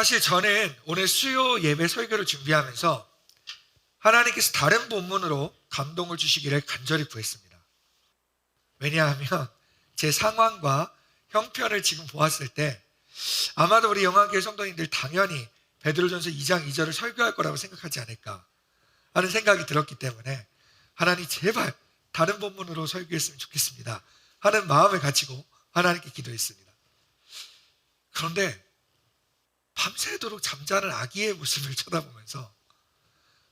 사실 저는 오늘 수요 예배 설교를 준비하면서 하나님께서 다른 본문으로 감동을 주시기를 간절히 구했습니다. 왜냐하면 제 상황과 형편을 지금 보았을 때 아마도 우리 영화교회 성도님들 당연히 베드로전서 2장 2절을 설교할 거라고 생각하지 않을까 하는 생각이 들었기 때문에 하나님 제발 다른 본문으로 설교했으면 좋겠습니다 하는 마음을 가지고 하나님께 기도했습니다. 그런데 밤새도록 잠자는 아기의 모습을 쳐다보면서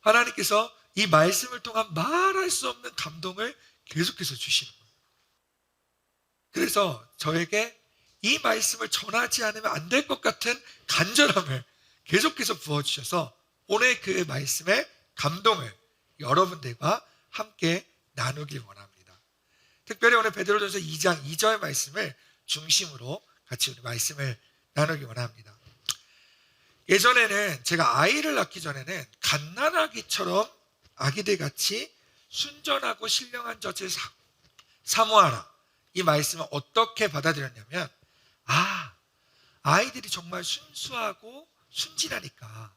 하나님께서 이 말씀을 통한 말할 수 없는 감동을 계속해서 주시는 거예요. 그래서 저에게 이 말씀을 전하지 않으면 안 될 것 같은 간절함을 계속해서 부어주셔서 오늘 그 말씀의 감동을 여러분들과 함께 나누길 원합니다. 특별히 오늘 베드로전서 2장 2절 말씀을 중심으로 같이 우리 말씀을 나누기 원합니다. 예전에는 제가 아이를 낳기 전에는 갓난아기처럼 아기들 같이 순전하고 신령한 젖을 사, 사모하라. 이 말씀을 어떻게 받아들였냐면, 아, 아이들이 정말 순수하고 순진하니까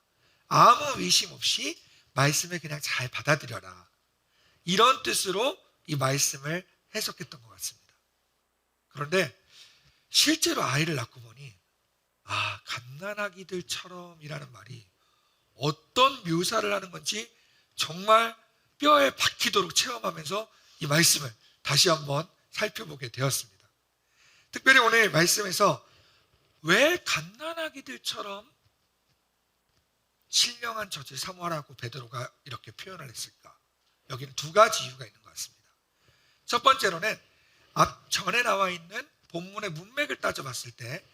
아무 의심 없이 말씀을 그냥 잘 받아들여라. 이런 뜻으로 이 말씀을 해석했던 것 같습니다. 그런데 실제로 아이를 낳고 보니 아, 갓난아기들처럼이라는 말이 어떤 묘사를 하는 건지 정말 뼈에 박히도록 체험하면서 이 말씀을 다시 한번 살펴보게 되었습니다. 특별히 오늘 말씀에서 왜 갓난아기들처럼 신령한 젖을 사모하라고 베드로가 이렇게 표현을 했을까? 여기는 두 가지 이유가 있는 것 같습니다. 첫 번째로는 앞 전에 나와 있는 본문의 문맥을 따져봤을 때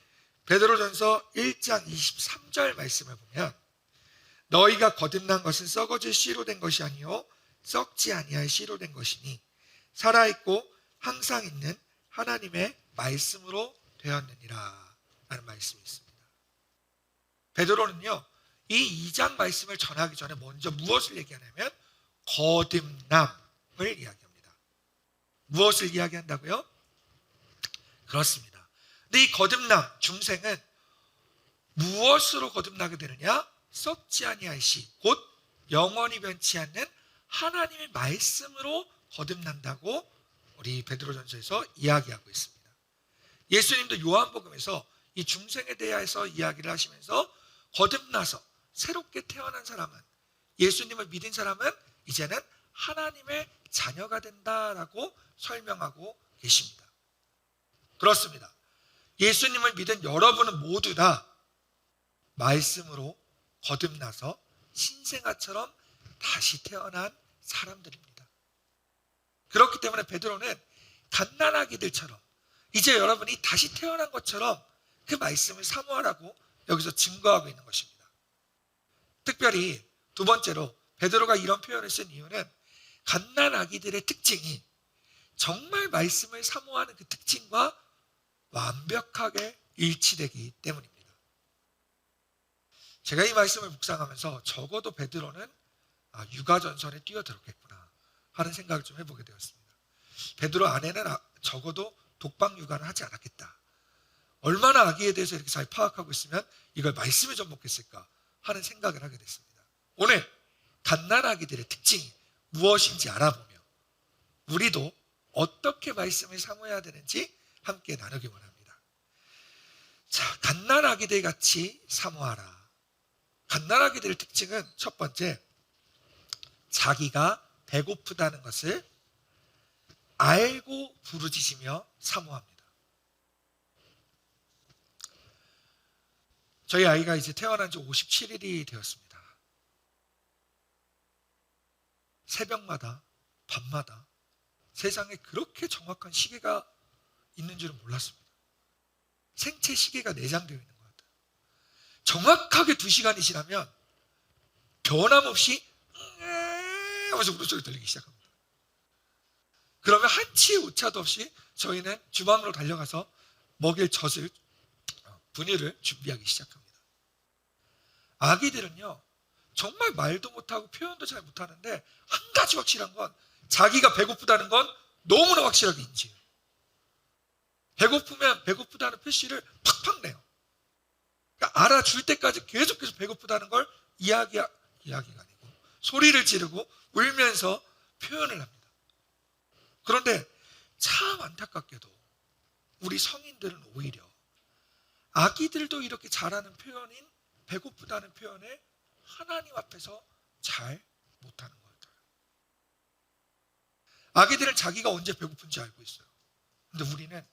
베드로전서 1장 23절 말씀을 보면 너희가 거듭난 것은 썩어질 씨로 된 것이 아니요 썩지 아니할 씨로 된 것이니 살아 있고 항상 있는 하나님의 말씀으로 되었느니라 라는 말씀이 있습니다. 베드로는요 이 2장 말씀을 전하기 전에 먼저 무엇을 얘기하냐면 거듭남을 이야기합니다. 무엇을 이야기한다고요? 그렇습니다. 근데 이 거듭남 중생은 무엇으로 거듭나게 되느냐? 썩지 아니할 시, 곧 영원히 변치 않는 하나님의 말씀으로 거듭난다고 우리 베드로전서에서 이야기하고 있습니다. 예수님도 요한복음에서 이 중생에 대해서 이야기를 하시면서 거듭나서 새롭게 태어난 사람은 예수님을 믿은 사람은 이제는 하나님의 자녀가 된다라고 설명하고 계십니다. 그렇습니다. 예수님을 믿은 여러분은 모두 다 말씀으로 거듭나서 신생아처럼 다시 태어난 사람들입니다. 그렇기 때문에 베드로는 갓난아기들처럼 이제 여러분이 다시 태어난 것처럼 그 말씀을 사모하라고 여기서 증거하고 있는 것입니다. 특별히 두 번째로 베드로가 이런 표현을 쓴 이유는 갓난 아기들의 특징이 정말 말씀을 사모하는 그 특징과 완벽하게 일치되기 때문입니다. 제가 이 말씀을 묵상하면서 적어도 베드로는 아, 육아 전선에 뛰어들었겠구나 하는 생각을 좀 해보게 되었습니다. 베드로 아내는 아, 적어도 독방 육아는 하지 않았겠다. 얼마나 아기에 대해서 이렇게 잘 파악하고 있으면 이걸 말씀에 접목했을까 하는 생각을 하게 됐습니다. 오늘 갓난 아기들의 특징이 무엇인지 알아보며 우리도 어떻게 말씀을 사모해야 되는지 함께 나누기 원합니다. 자, 갓난아기들 같이 사모하라. 갓난아기들의 특징은 첫 번째, 자기가 배고프다는 것을 알고 부르짖으며 사모합니다. 저희 아이가 이제 태어난 지 57일이 되었습니다. 새벽마다, 밤마다 세상에 그렇게 정확한 시계가 있는 줄은 몰랐습니다. 생체 시계가 내장되어 있는 것 같아요. 정확하게 두 시간이 지나면 변함없이 하면서 울음소리 들리기 시작합니다. 그러면 한치의 오차도 없이 저희는 주방으로 달려가서 먹일 젖을 분유를 준비하기 시작합니다. 아기들은요 정말 말도 못하고 표현도 잘 못하는데 한 가지 확실한 건 자기가 배고프다는 건 너무나 확실하게 인지해요. 배고프면 배고프다는 표시를 팍팍 내요. 그러니까 알아줄 때까지 계속해서 배고프다는 걸 이야기 이야기가 아니고 소리를 지르고 울면서 표현을 합니다. 그런데 참 안타깝게도 우리 성인들은 오히려 아기들도 이렇게 잘하는 표현인 배고프다는 표현에 하나님 앞에서 잘 못하는 것 같아요. 아기들은 자기가 언제 배고픈지 알고 있어요. 근데 우리는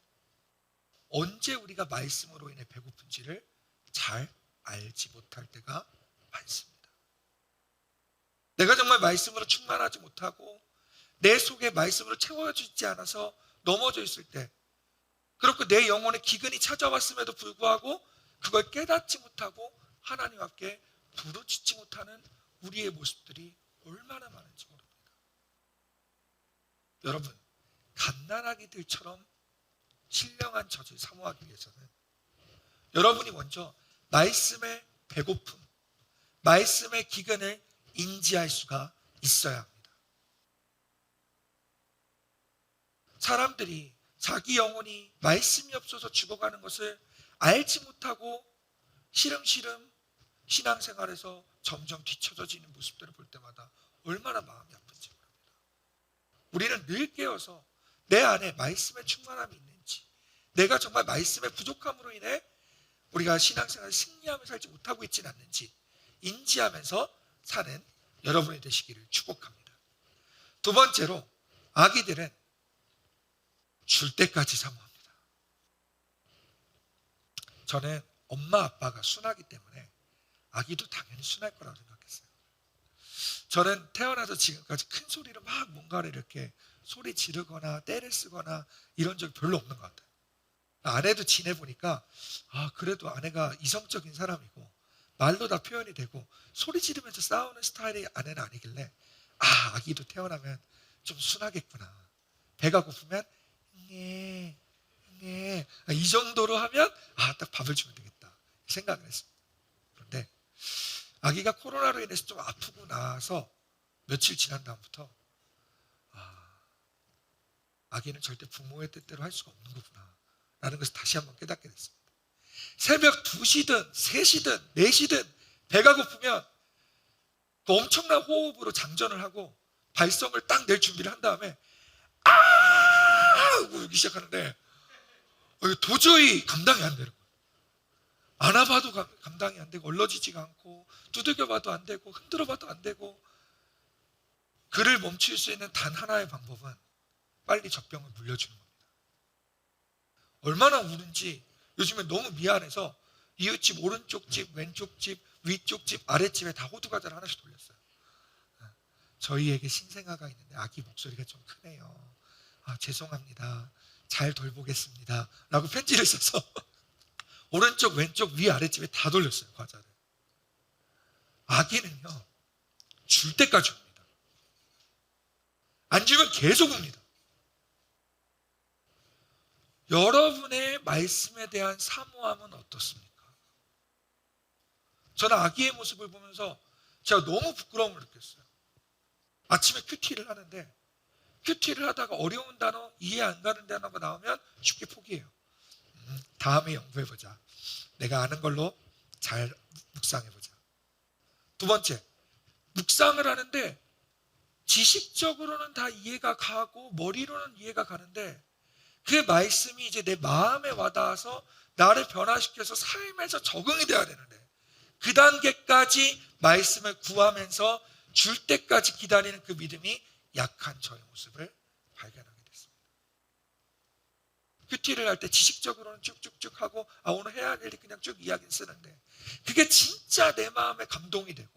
언제 우리가 말씀으로 인해 배고픈지를 잘 알지 못할 때가 많습니다. 내가 정말 말씀으로 충만하지 못하고 내 속에 말씀으로 채워지지 않아서 넘어져 있을 때 그렇고 내 영혼에 기근이 찾아왔음에도 불구하고 그걸 깨닫지 못하고 하나님 앞에 부르짖지 못하는 우리의 모습들이 얼마나 많은지 모릅니다. 여러분, 갓난아기들처럼 신령한 젖을 사모하기 위해서는 여러분이 먼저 말씀의 배고픔, 말씀의 기근을 인지할 수가 있어야 합니다. 사람들이 자기 영혼이 말씀이 없어서 죽어가는 것을 알지 못하고 시름시름 신앙생활에서 점점 뒤쳐져지는 모습들을 볼 때마다 얼마나 마음이 아픈지 모릅니다. 우리는 늘 깨어서 내 안에 말씀의 충만함이 있는지, 내가 정말 말씀의 부족함으로 인해 우리가 신앙생활을 승리하며 살지 못하고 있지는 않는지 인지하면서 사는 여러분이 되시기를 축복합니다. 두 번째로 아기들은 줄 때까지 사모합니다. 저는 엄마 아빠가 순하기 때문에 아기도 당연히 순할 거라고 생각했어요. 저는 태어나서 지금까지 큰 소리로 막 뭔가를 이렇게 소리 지르거나 때를 쓰거나 이런 적이 별로 없는 것 같아요. 아내도 지내보니까 아 그래도 아내가 이성적인 사람이고 말로 다 표현이 되고 소리 지르면서 싸우는 스타일의 아내는 아니길래 아 아기도 태어나면 좀 순하겠구나 배가 고프면 네, 네. 이 정도로 하면 아 딱 밥을 주면 되겠다 생각을 했습니다. 그런데 아기가 코로나로 인해서 좀 아프고 나서 며칠 지난 다음부터 아, 아기는 절대 부모의 뜻대로 할 수가 없는 거구나 라는 것을 다시 한번 깨닫게 됐습니다. 새벽 2시든 3시든 4시든 배가 고프면 그 엄청난 호흡으로 장전을 하고 발성을 딱 낼 준비를 한 다음에 아! 울기 시작하는데 어, 도저히 감당이 안 되는 거예요. 안아봐도 감- 감당이 안 되고 얼러지지가 않고 두들겨봐도 안 되고 흔들어봐도 안 되고 그를 멈출 수 있는 단 하나의 방법은 빨리 젖병을 물려주는 겁니다. 얼마나 우는지 요즘에 너무 미안해서 이웃집 오른쪽 집, 왼쪽 집, 위쪽 집, 아랫집에 다 호두 과자를 하나씩 돌렸어요. 저희에게 신생아가 있는데 아기 목소리가 좀 크네요. 아, 죄송합니다. 잘 돌보겠습니다. 라고 편지를 써서 오른쪽, 왼쪽, 위, 아랫집에 다 돌렸어요, 과자를. 아기는요, 줄 때까지 옵니다. 안 주면 계속 옵니다. 여러분의 말씀에 대한 사모함은 어떻습니까? 저는 아기의 모습을 보면서 제가 너무 부끄러움을 느꼈어요. 아침에 큐티를 하는데 큐티를 하다가 어려운 단어, 이해 안 가는 단어가 나오면 쉽게 포기해요. 음, 다음에 연구해보자. 내가 아는 걸로 잘 묵상해보자. 두 번째, 묵상을 하는데 지식적으로는 다 이해가 가고 머리로는 이해가 가는데 그 말씀이 이제 내 마음에 와닿아서 나를 변화시켜서 삶에서 적응이 돼야 되는데 그 단계까지 말씀을 구하면서 줄 때까지 기다리는 그 믿음이 약한 저의 모습을 발견하게 됐습니다. 큐티를 할 때 지식적으로는 쭉쭉쭉 하고 아 오늘 해야 할 일이 그냥 쭉 이야기 쓰는데 그게 진짜 내 마음에 감동이 되고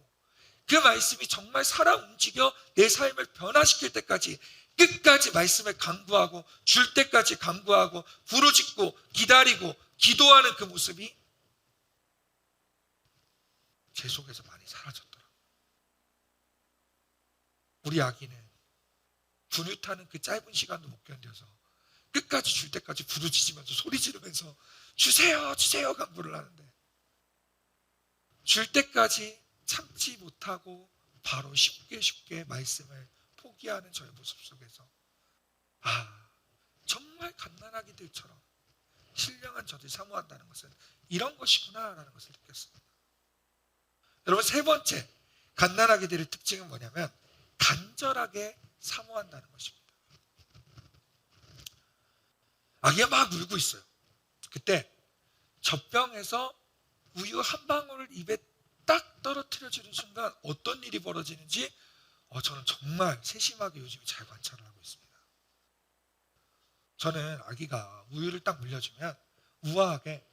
그 말씀이 정말 살아 움직여 내 삶을 변화시킬 때까지 끝까지 말씀에 강구하고 줄 때까지 강구하고 부르짖고 기다리고 기도하는 그 모습이 제 속에서 많이 사라졌더라고요. 우리 아기는 분유타는 그 짧은 시간도 못 견뎌서 끝까지 줄 때까지 부르짖으면서 소리 지르면서 주세요 주세요 강구를 하는데 줄 때까지 참지 못하고 바로 쉽게 쉽게 말씀을 포기하는 저의 모습 속에서 아 정말 갓난아기 들처럼 신령한 저들이 사모한다는 것은 이런 것이구나라는 것을 느꼈습니다. 여러분 세 번째 갓난아기 들의 특징은 뭐냐면 간절하게 사모한다는 것입니다. 아기가 막 울고 있어요. 그때 젖병에서 우유 한 방울을 입에 딱 떨어뜨려 주는 순간 어떤 일이 벌어지는지 어, 저는 정말 세심하게 요즘 잘 관찰을 하고 있습니다. 저는 아기가 우유를 딱 물려주면 우아하게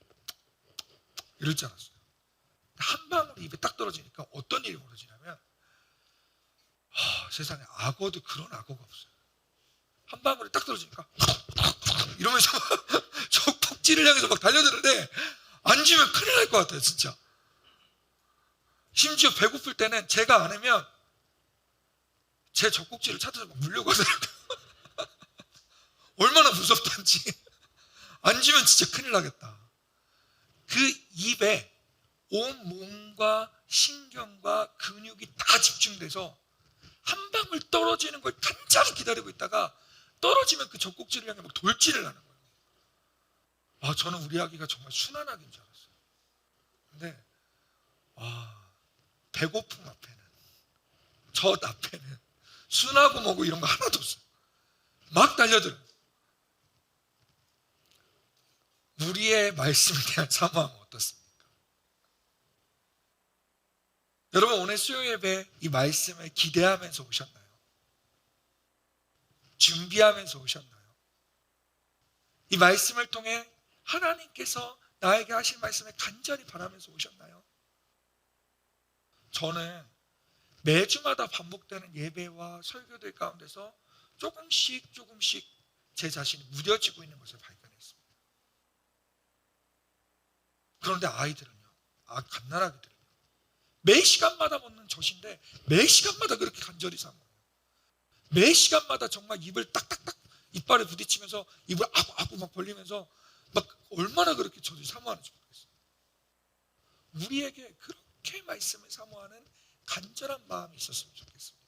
이럴 줄 알았어요. 한 방울 입에 딱 떨어지니까 어떤 일이 벌어지냐면 하, 세상에 악어도 그런 악어가 없어요. 한 방울이 딱 떨어지니까 이러면서 저 kok지를 향해서 막 달려드는데 앉으면 큰일 날 것 같아요, 진짜. 심지어 배고플 때는 제가 안 하면 제 젖꼭지를 찾아서 막 물려고 하더라고요. 얼마나 무섭던지. 앉으면 진짜 큰일 나겠다. 그 입에 온 몸과 신경과 근육이 다 집중돼서 한 방울 떨어지는 걸 간절히 기다리고 있다가 떨어지면 그 젖꼭지를 향해 막 돌진을 하는 거예요. 아, 저는 우리 아기가 정말 순한 아기인 줄 알았어요. 근데, 와, 배고픔 앞에는, 젖 앞에는, 순하고 뭐고 이런 거 하나도 없어요. 막 달려들어요. 우리의 말씀에 대한 사모함은 어떻습니까? 여러분 오늘 수요 예배 이 말씀을 기대하면서 오셨나요? 준비하면서 오셨나요? 이 말씀을 통해 하나님께서 나에게 하신 말씀을 간절히 바라면서 오셨나요? 저는 매주마다 반복되는 예배와 설교들 가운데서 조금씩 조금씩 제 자신이 무뎌지고 있는 것을 발견했습니다. 그런데 아이들은요, 아, 갓난아기들은요, 매 시간마다 먹는 젖인데 매 시간마다 그렇게 간절히 사모해요. 매 시간마다 정말 입을 딱딱딱 이빨에 부딪히면서 입을 아구아구 막 벌리면서 막 얼마나 그렇게 젖을 사모하는지 모르겠어요. 우리에게 그렇게 말씀을 사모하는 간절한 마음이 있었으면 좋겠습니다.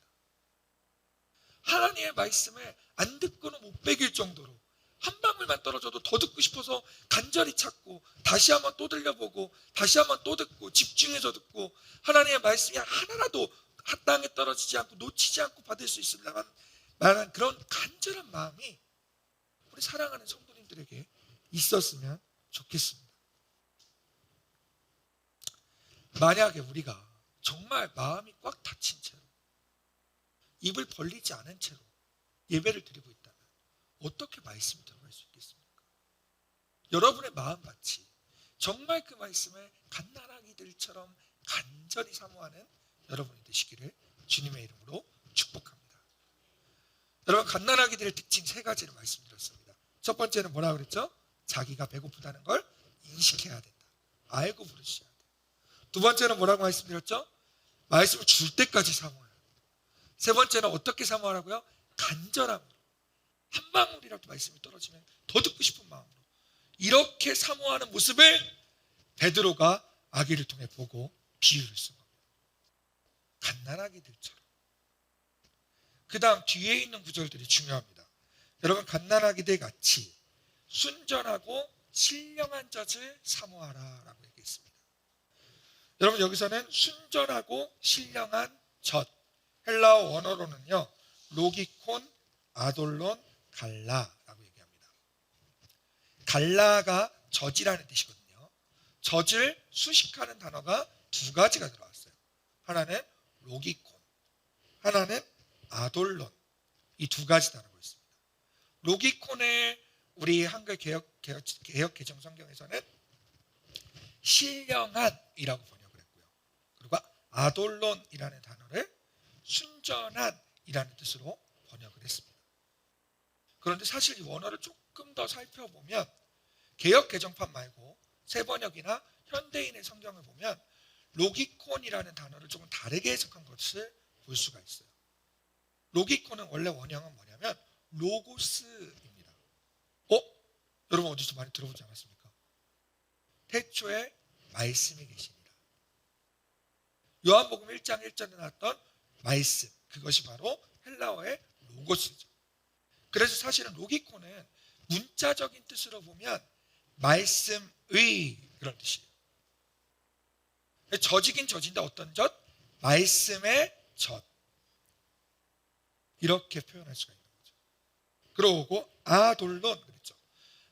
하나님의 말씀을 안 듣고는 못 베길 정도로 한 방울만 떨어져도 더 듣고 싶어서 간절히 찾고 다시 한번 또 들려보고 다시 한번 또 듣고 집중해서 듣고 하나님의 말씀이 하나라도 한 땅에 떨어지지 않고 놓치지 않고 받을 수 있을 만한 그런 간절한 마음이 우리 사랑하는 성도님들에게 있었으면 좋겠습니다. 만약에 우리가 정말 마음이 꽉 닫힌 채로 입을 벌리지 않은 채로 예배를 드리고 있다면 어떻게 말씀이 들어갈 수 있겠습니까? 여러분의 마음같이 정말 그 말씀을 갓난아기들처럼 간절히 사모하는 여러분이 되시기를 주님의 이름으로 축복합니다. 여러분 갓난아기들의 특징 세 가지를 말씀드렸습니다. 첫 번째는 뭐라 그랬죠? 자기가 배고프다는 걸 인식해야 된다. 알고 부르셔야 돼. 두 번째는 뭐라고 말씀드렸죠? 말씀을 줄 때까지 사모해요. 세 번째는 어떻게 사모하라고요? 간절함으로. 한 방울이라도 말씀이 떨어지면 더 듣고 싶은 마음으로. 이렇게 사모하는 모습을 베드로가 아기를 통해 보고 비유를 쓴 겁니다. 갓난아기들처럼. 그 다음 뒤에 있는 구절들이 중요합니다. 여러분 갓난아기들 같이 순전하고 신령한 젖을 사모하라 라고 얘기했습니다. 여러분 여기서는 순전하고 신령한 젖 헬라어 원어로는요 로기콘, 아돌론, 갈라라고 얘기합니다. 갈라가 젖이라는 뜻이거든요. 젖을 수식하는 단어가 두 가지가 들어왔어요. 하나는 로기콘, 하나는 아돌론 이 두 가지 단어가 있습니다. 로기콘의 우리 한글 개혁, 개혁, 개혁 개정 성경에서는 신령한이라고. 그리고 아돌론이라는 단어를 순전한이라는 뜻으로 번역을 했습니다. 그런데 사실 이 원어를 조금 더 살펴보면 개혁 개정판 말고 새 번역이나 현대인의 성경을 보면 로기콘이라는 단어를 조금 다르게 해석한 것을 볼 수가 있어요. 로기콘은 원래 원형은 뭐냐면 로고스입니다. 어? 여러분 어디서 많이 들어보지 않았습니까? 태초에 말씀이 계십니다. 요한복음 1장 1절에 나왔던 말씀 그것이 바로 헬라어의 로고스죠. 그래서 사실은 로기콘은 문자적인 뜻으로 보면 말씀의 그런 뜻이에요. 젖이긴 젖인데 어떤 젖? 말씀의 젖. 이렇게 표현할 수가 있는 거죠. 그러고 아돌론 그랬죠.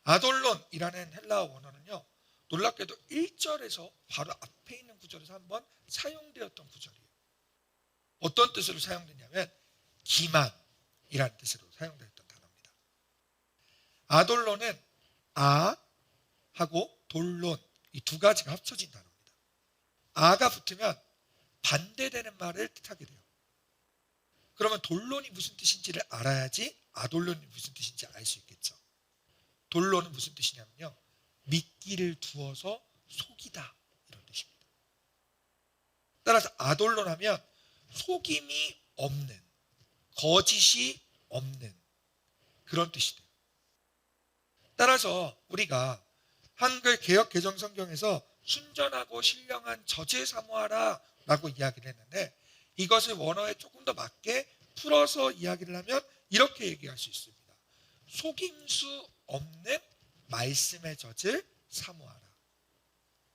아돌론이라는 헬라어 원어는요. 놀랍게도 1절에서 바로 앞 에 있는 구절에서 한번 사용되었던 구절이에요. 어떤 뜻으로 사용되냐면 기만이라는 뜻으로 사용되었던 단어입니다. 아돌론은 아 하고 돌론 이 두 가지가 합쳐진 단어입니다. 아가 붙으면 반대되는 말을 뜻하게 돼요. 그러면 돌론이 무슨 뜻인지를 알아야지 아돌론이 무슨 뜻인지 알 수 있겠죠. 돌론은 무슨 뜻이냐면요. 미끼를 두어서 속이다. 따라서 아돌론 하면 속임이 없는 거짓이 없는 그런 뜻이 돼요. 따라서 우리가 한글 개혁 개정 성경에서 순전하고 신령한 저제 사모하라 라고 이야기를 했는데 이것을 원어에 조금 더 맞게 풀어서 이야기를 하면 이렇게 얘기할 수 있습니다. 속임수 없는 말씀의 젖을 사모하라.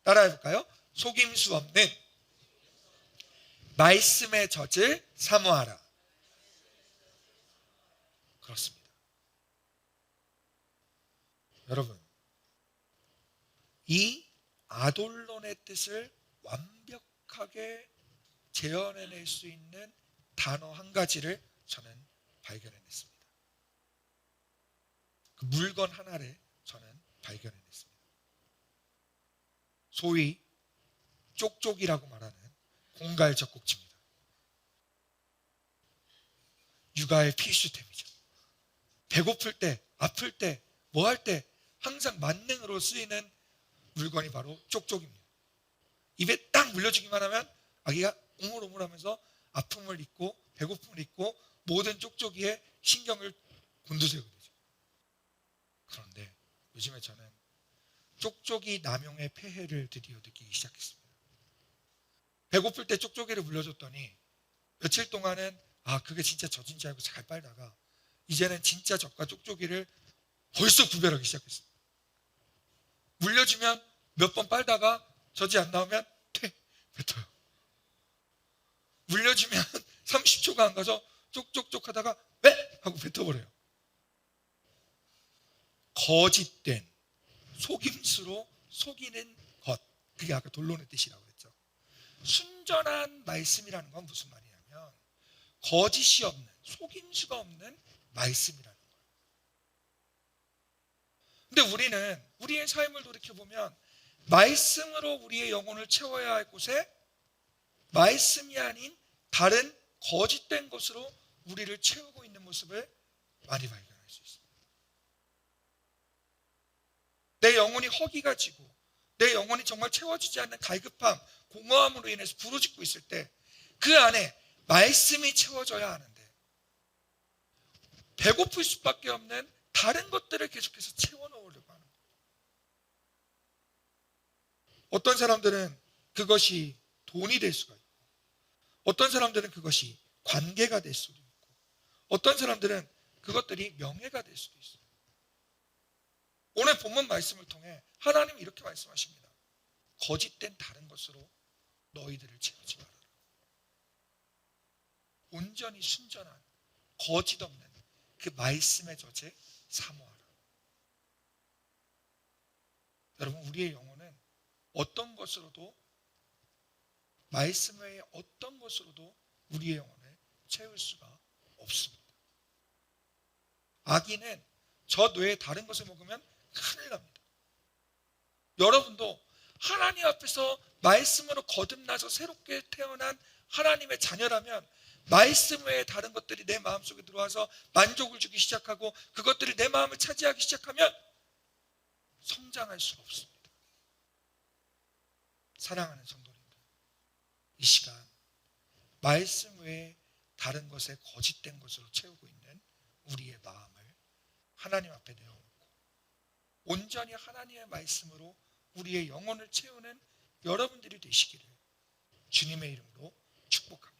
따라해 볼까요? 속임수 없는 말씀의 젖을 사모하라. 그렇습니다. 여러분, 이 아돌론의 뜻을 완벽하게 재현해낼 수 있는 단어 한 가지를 저는 발견해냈습니다. 그 물건 하나를 저는 발견해냈습니다. 소위 쪽쪽이라고 말하는 공갈 젖꼭지입니다. 육아의 필수템이죠. 배고플 때, 아플 때, 뭐 할 때 항상 만능으로 쓰이는 물건이 바로 쪽쪽입니다. 입에 딱 물려주기만 하면 아기가 오물오물하면서 아픔을 잊고 배고픔을 잊고 모든 쪽쪽이에 신경을 곤두세우게 되죠. 그런데 요즘에 저는 쪽쪽이 남용의 폐해를 드디어 느끼기 시작했습니다. 배고플 때 쪽쪽이를 물려줬더니 며칠 동안은 아 그게 진짜 젖인 줄 알고 잘 빨다가 이제는 진짜 젖과 쪽쪽이를 벌써 구별하기 시작했어요. 물려주면 몇 번 빨다가 젖이 안 나오면 퇴 뱉어요. 물려주면 30초가 안 가서 쪽쪽쪽 하다가 왜? 하고 뱉어버려요. 거짓된 속임수로 속이는 것. 그게 아까 돌론의 뜻이라고 그랬죠. 순전한 말씀이라는 건 무슨 말이냐면 거짓이 없는 속임수가 없는 말씀이라는 거예요. 근데 우리는 우리의 삶을 돌이켜 보면 말씀으로 우리의 영혼을 채워야 할 곳에 말씀이 아닌 다른 거짓된 것으로 우리를 채우고 있는 모습을 많이 발견할 수 있습니다. 내 영혼이 허기가 지고 내 영혼이 정말 채워지지 않는 갈급함, 공허함으로 인해서 부르짖고 있을 때 그 안에 말씀이 채워져야 하는데 배고플 수밖에 없는 다른 것들을 계속해서 채워넣으려고 하는 거예요. 어떤 사람들은 그것이 돈이 될 수가 있고 어떤 사람들은 그것이 관계가 될 수도 있고 어떤 사람들은 그것들이 명예가 될 수도 있어요. 오늘 본문 말씀을 통해 하나님이 이렇게 말씀하십니다. 거짓된 다른 것으로 너희들을 채우지 말아라. 온전히 순전한 거짓 없는 그 말씀의 저제 사모하라. 여러분 우리의 영혼은 어떤 것으로도 말씀 외에 어떤 것으로도 우리의 영혼을 채울 수가 없습니다. 아기는 저 뇌에 다른 것을 먹으면 큰일 납니다. 여러분도 하나님 앞에서 말씀으로 거듭나서 새롭게 태어난 하나님의 자녀라면 말씀 외에 다른 것들이 내 마음속에 들어와서 만족을 주기 시작하고 그것들이 내 마음을 차지하기 시작하면 성장할 수가 없습니다. 사랑하는 성도님들, 이 시간 말씀 외에 다른 것에 거짓된 것으로 채우고 있는 우리의 마음을 하나님 앞에 내어놓고 온전히 하나님의 말씀으로 우리의 영혼을 채우는 여러분들이 되시기를 주님의 이름으로 축복합니다.